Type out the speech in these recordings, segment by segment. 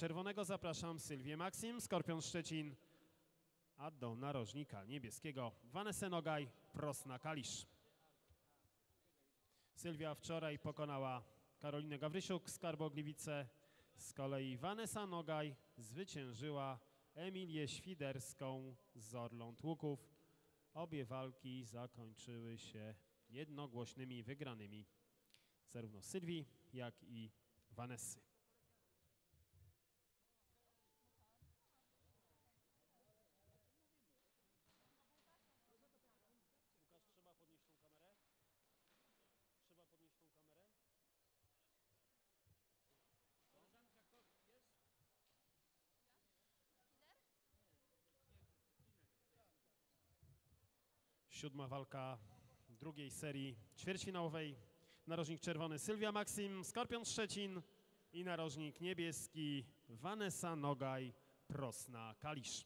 czerwonego zapraszam Sylwię Maksim, Skorpion Szczecin, a do narożnika niebieskiego Vanessę Nogaj, Prosna Kalisz. Sylwia wczoraj pokonała Karolinę Gawrysiuk z. Z kolei Vanessa Nogaj zwyciężyła Emilię Świderską z Orlą Tłuków. Obie walki zakończyły się jednogłośnymi wygranymi zarówno Sylwii, jak i Vanessy. Siódma walka drugiej serii ćwierćfinałowej. Narożnik czerwony Sylwia Maksim, Skorpion Szczecin i narożnik niebieski Vanessa Nogaj, Prosna Kalisz.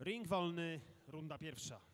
Ring wolny, runda pierwsza.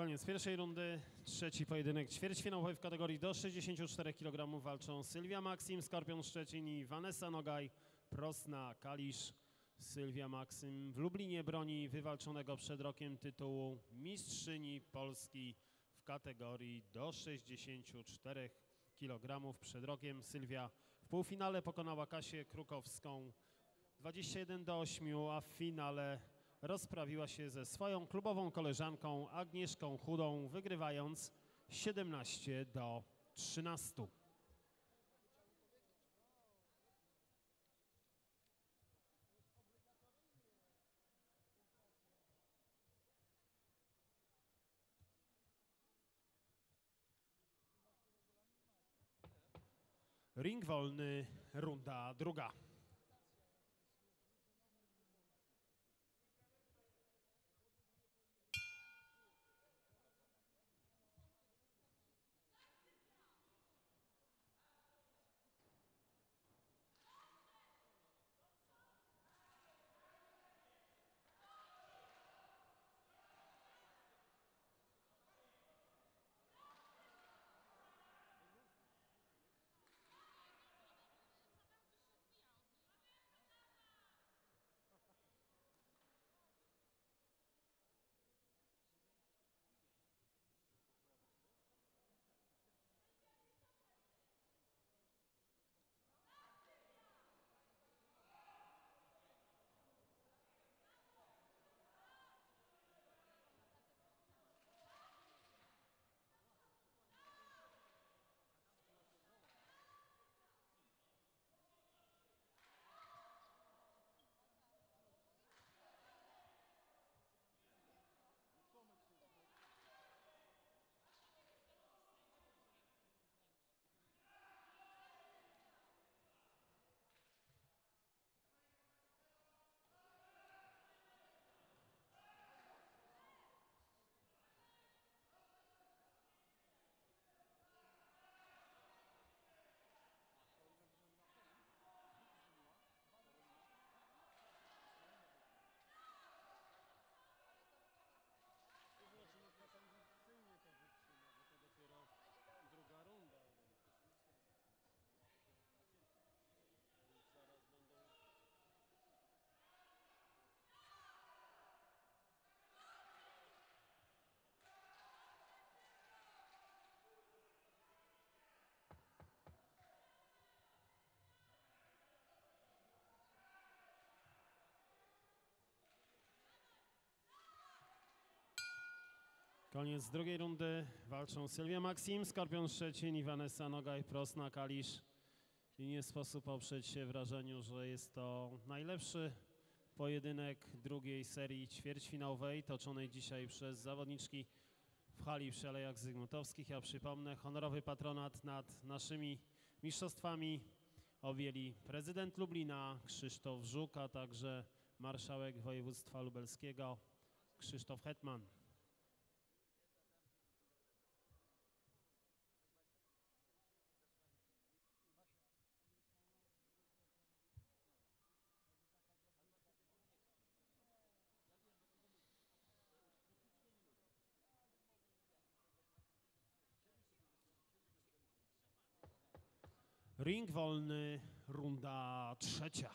Koniec pierwszej rundy. Trzeci pojedynek ćwierćfinałowy w kategorii do 64 kg walczą Sylwia Maksim, Skorpion Szczecin i Vanessa Nogaj, Prosna Kalisz. Sylwia Maksym w Lublinie broni wywalczonego przed rokiem tytułu mistrzyni Polski w kategorii do 64 kg. Przed rokiem Sylwia w półfinale pokonała Kasię Krukowską 21 do 8, a w finale rozprawiła się ze swoją klubową koleżanką Agnieszką Chudą, wygrywając 17 do 13. Ring wolny, runda druga. Koniec drugiej rundy. Walczą Sylwia Maksim, Skorpion Szczecin i Vanessa Nogaj, Prosna Kalisz. I nie sposób oprzeć się wrażeniu, że jest to najlepszy pojedynek drugiej serii ćwierćfinałowej, toczonej dzisiaj przez zawodniczki w hali przy Alejach Zygmuntowskich. Ja przypomnę, honorowy patronat nad naszymi mistrzostwami objęli prezydent Lublina Krzysztof Żuk, a także marszałek województwa lubelskiego Krzysztof Hetman. Ring wolny, runda trzecia.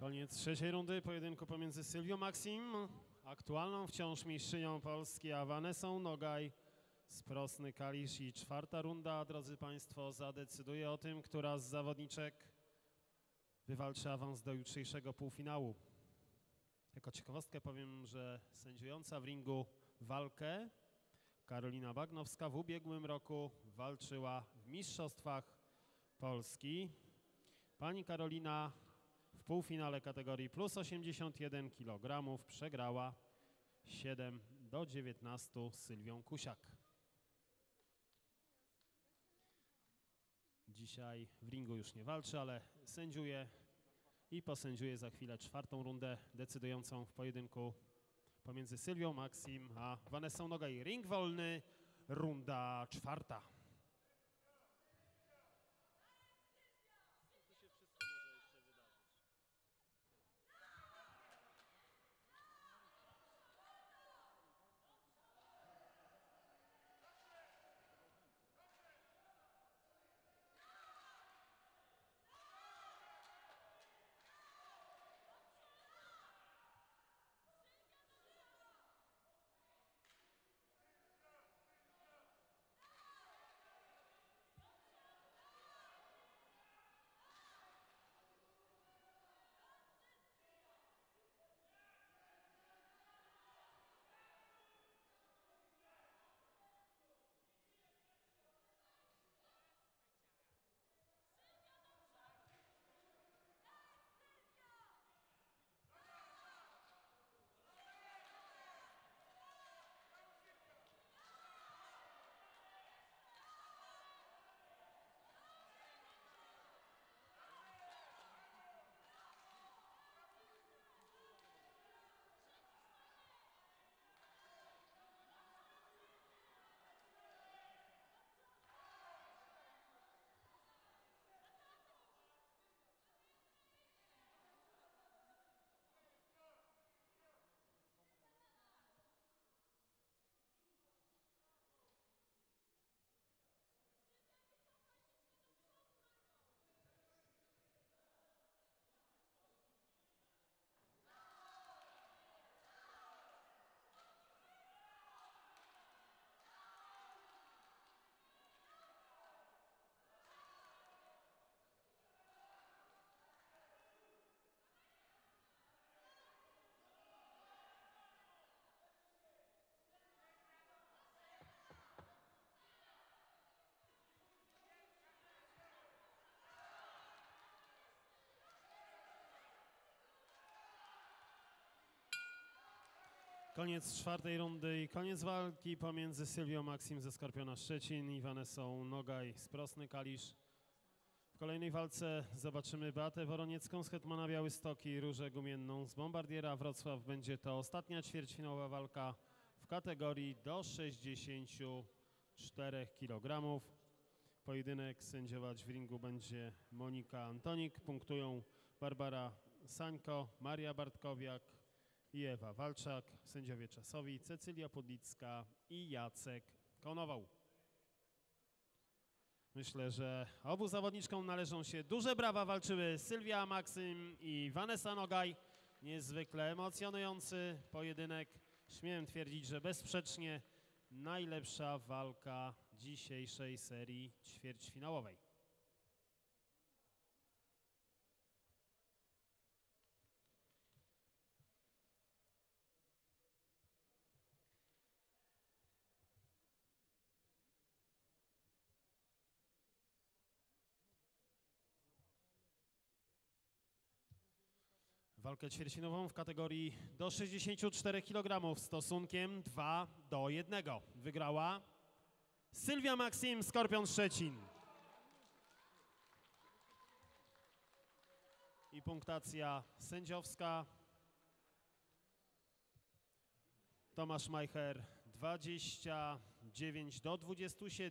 Koniec trzeciej rundy pojedynku pomiędzy Sylwią Maxim, aktualną wciąż mistrzynią Polski, a Vanessą Nogaj z Prosny Kalisz. I czwarta runda, drodzy Państwo, zadecyduje o tym, która z zawodniczek wywalczy awans do jutrzejszego półfinału. Jako ciekawostkę powiem, że sędziująca w ringu walkę Karolina Bagnowska w ubiegłym roku walczyła w Mistrzostwach Polski. Pani Karolina w półfinale kategorii plus 81 kg przegrała 7 do 19 z Sylwią Kusiak. Dzisiaj w ringu już nie walczy, ale sędziuje i posędziuje za chwilę czwartą rundę decydującą w pojedynku pomiędzy Sylwią Maxim a Vanessą Nogaj. Ring wolny, runda czwarta. Koniec czwartej rundy i koniec walki pomiędzy Sylwią Maksim ze Skorpiona Szczecin i Vanessą Nogaj z Prosny Kalisz. W kolejnej walce zobaczymy Beatę Woroniecką z Hetmana Białystok i Różę Gumienną z Bombardiera Wrocław. Będzie to ostatnia ćwierćfinałowa walka w kategorii do 64 kg. Pojedynek sędziować w ringu będzie Monika Antonik. Punktują Barbara Sańko, Maria Bartkowiak i Ewa Walczak. Sędziowie czasowi Cecylia Podlicka i Jacek Konował. Myślę, że obu zawodniczkom należą się duże brawa. Walczyły Sylwia Maksym i Vanessa Nogaj. Niezwykle emocjonujący pojedynek. Śmiem twierdzić, że bezsprzecznie najlepsza walka dzisiejszej serii ćwierćfinałowej. Walkę ćwierćfinałową w kategorii do 64 kg stosunkiem 2 do 1. Wygrała Sylwia Maksim, Skorpion Szczecin. I punktacja sędziowska. Tomasz Majcher 29 do 27.